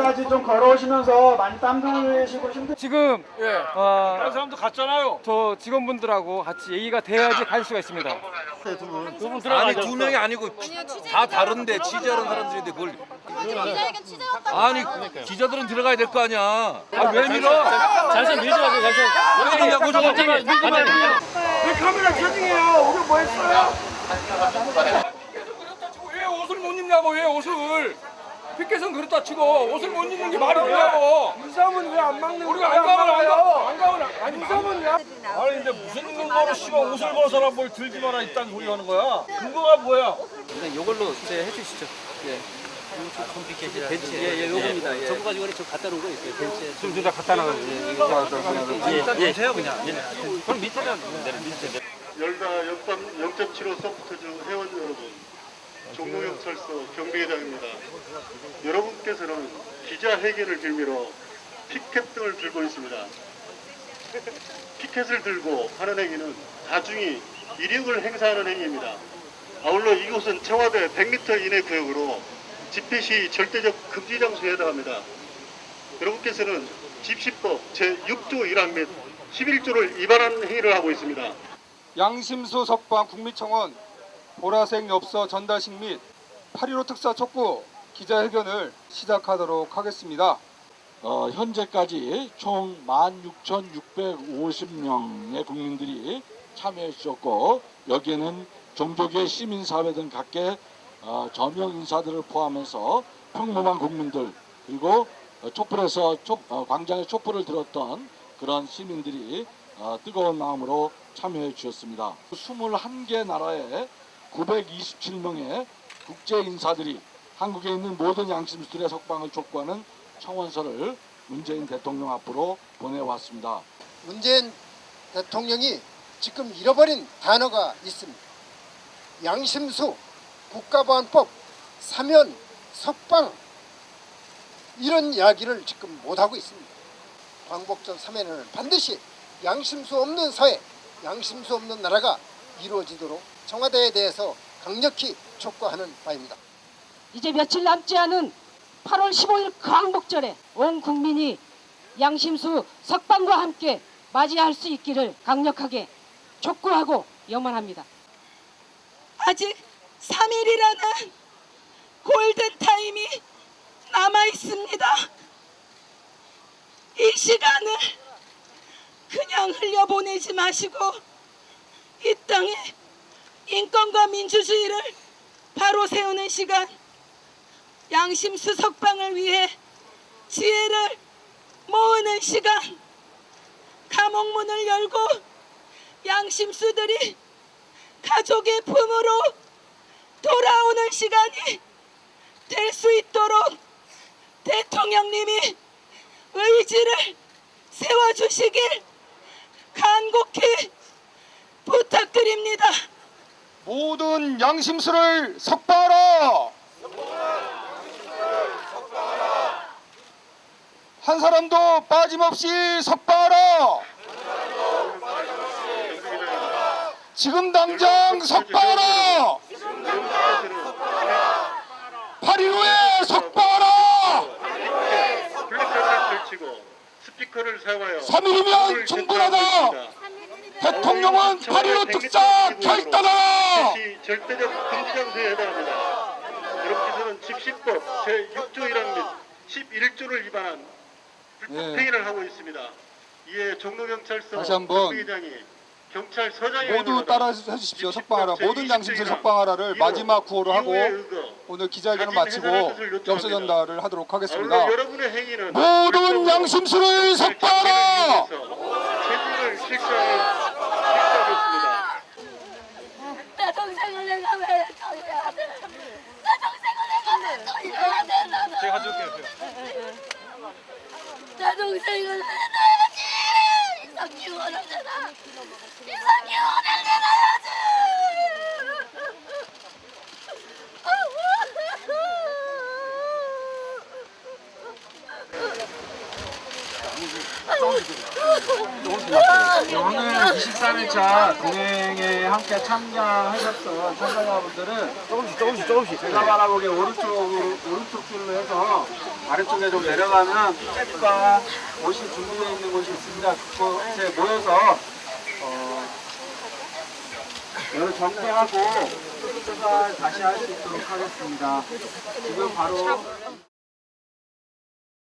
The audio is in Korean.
여기까지 좀 걸어오시면서 많이 땀 흘리시고 힘들. 지금 예. 어, 다른 사람도 갔잖아요. 저 직원분들하고 같이 얘기가 돼야지 갈 수가 있습니다. 아니 두 명이 아니고 다 다른데 취재하는 사람들인데 그걸 기자회견 취재 왔다고 아니 기자들은 들어가야 될 거 아니야. 아 왜 밀어? 잠시만 밀지 마세요. 잠시만. 왜 밀냐고 저거. 밀지 마세요. 왜 카메라 켜중해요? 우리 뭐 했어요? 왜 옷을 못 입냐고 왜 옷을? 피켓은 그렇다 치고 옷을 못 입는 게 말이 되냐고. 인삼은 왜 안 막는 우리가 안 가면 안 가. 안 가면 아니 인삼은 왜? 아니 근데 무슨 근거로 씨발 옷을 벗어라 뭘 들지 마라 이딴 소리 하는 거야? 근거가 뭐야? 그냥 이걸로 이제 해주시죠. 예. 컴피켓이라 벤치. 예, 예, 요겁니다. 예. 저거 가지고 저 갖다 놓은 거 있어요. 벤치에. 좀 주다 갖다 놔. 예, 일단 주세요 그냥. 예. 그럼 밑에다. 열다 0.75 소프트주 회원 여러분, 종로경찰서 경비회장입니다. 여러분께서는 기자회견을 빌미로 피켓 등을 들고 있습니다. 피켓을 들고 하는 행위는 다중이 이력을 행사하는 행위입니다. 아울러 이곳은 청와대 100m 이내 구역으로 집회 시 절대적 금지 장소에 해당합니다. 여러분께서는 집시법 제6조 1항 및 11조를 위반한 행위를 하고 있습니다. 석방 국민청원 보라색 엽서 전달식 및 8.15 특사 촉구 기자회견을 시작하도록 하겠습니다. 어, 현재까지 총 16,650명의 국민들이 참여해 주셨고 여기에는 종교계 시민사회 등 각계 어, 저명 인사들을 포함해서 평범한 국민들 그리고 어, 촛불에서 촛- 어, 광장에 촛불을 들었던 그런 시민들이 어, 뜨거운 마음으로 참여해 주셨습니다. 21개 나라의 927명의 국제 인사들이 한국에 있는 모든 양심수들의 석방을 촉구하는 청원서를 문재인 대통령 앞으로 보내왔습니다. 문재인 대통령이 지금 잃어버린 단어가 있습니다. 양심수, 국가보안법, 사면, 석방 이런 이야기를 지금 못하고 있습니다. 광복절 사면을 반드시 양심수 없는 사회, 양심수 없는 나라가 이루어지도록 청와대에 대해서 강력히 촉구하는 바입니다. 이제 며칠 남지 않은 8월 15일 광복절에 온 국민이 양심수 석방과 함께 맞이할 수 있기를 강력하게 촉구하고 염원합니다. 아직 3일이라는 골든타임이 남아 있습니다. 이 시간을 그냥 흘려보내지 마시고 이 땅에 인권과 민주주의를 바로 세우는 시간 양심 수 석방을 위해 지혜를 모으는 시간 감옥문을 열고 양심수들이 가족의 품으로 돌아오는 시간이 될 수 있도록 대통령님이 의지를 세워주시길 간곡히 부탁드립니다. 모든 양심수를 석방하라! 한 사람도 빠짐없이 석방하라! 지금 당장 석방하라! 8.15에 석방하라! 블랙카드를 펼치고 스피커를 사용하여 3일이면 충분하다! 대통령은 8.15 특사 결단하라! 시 절대적 금지 장소에 해당합니다. 여러분께서는 집시법 제6조 1항 및 11조를 위반한 불법 예. 행위를 하고 있습니다. 이에 종로경찰서 다시 한번 경비장이 경찰서장이 모두 따라 해주십시오. 석방하라. 모든 양심수 석방하라를 마지막 구호로 하고 오늘 기자회견을 마치고 엽서 전달을 하도록 하겠습니다. 여러분의 행위는 모든 양심수를 석방하라! 책임을 실시하는 실시하고 있습니다. 내 동생을 내가 왜 살려야 돼? 내 동생을 내가 왜 살려야 돼? 나는. 제 가 가져올게요. 내 동생을 내놔야지. 이상 내놔. 이상 기원을 내놔야지. 오늘 23일차 동행에 함께 참가하셨던 참가자분들은 조금씩 조금씩 조금씩 제가 바라보기에 오른쪽으로 오른쪽 줄로 해서 아래쪽에 좀 내려가면 잭과 옷이 준비되어 있는 곳이 있습니다. 그곳에 모여서 어, 여러 정리하고 출발 다시 할 수 있도록 하겠습니다. 지금 바로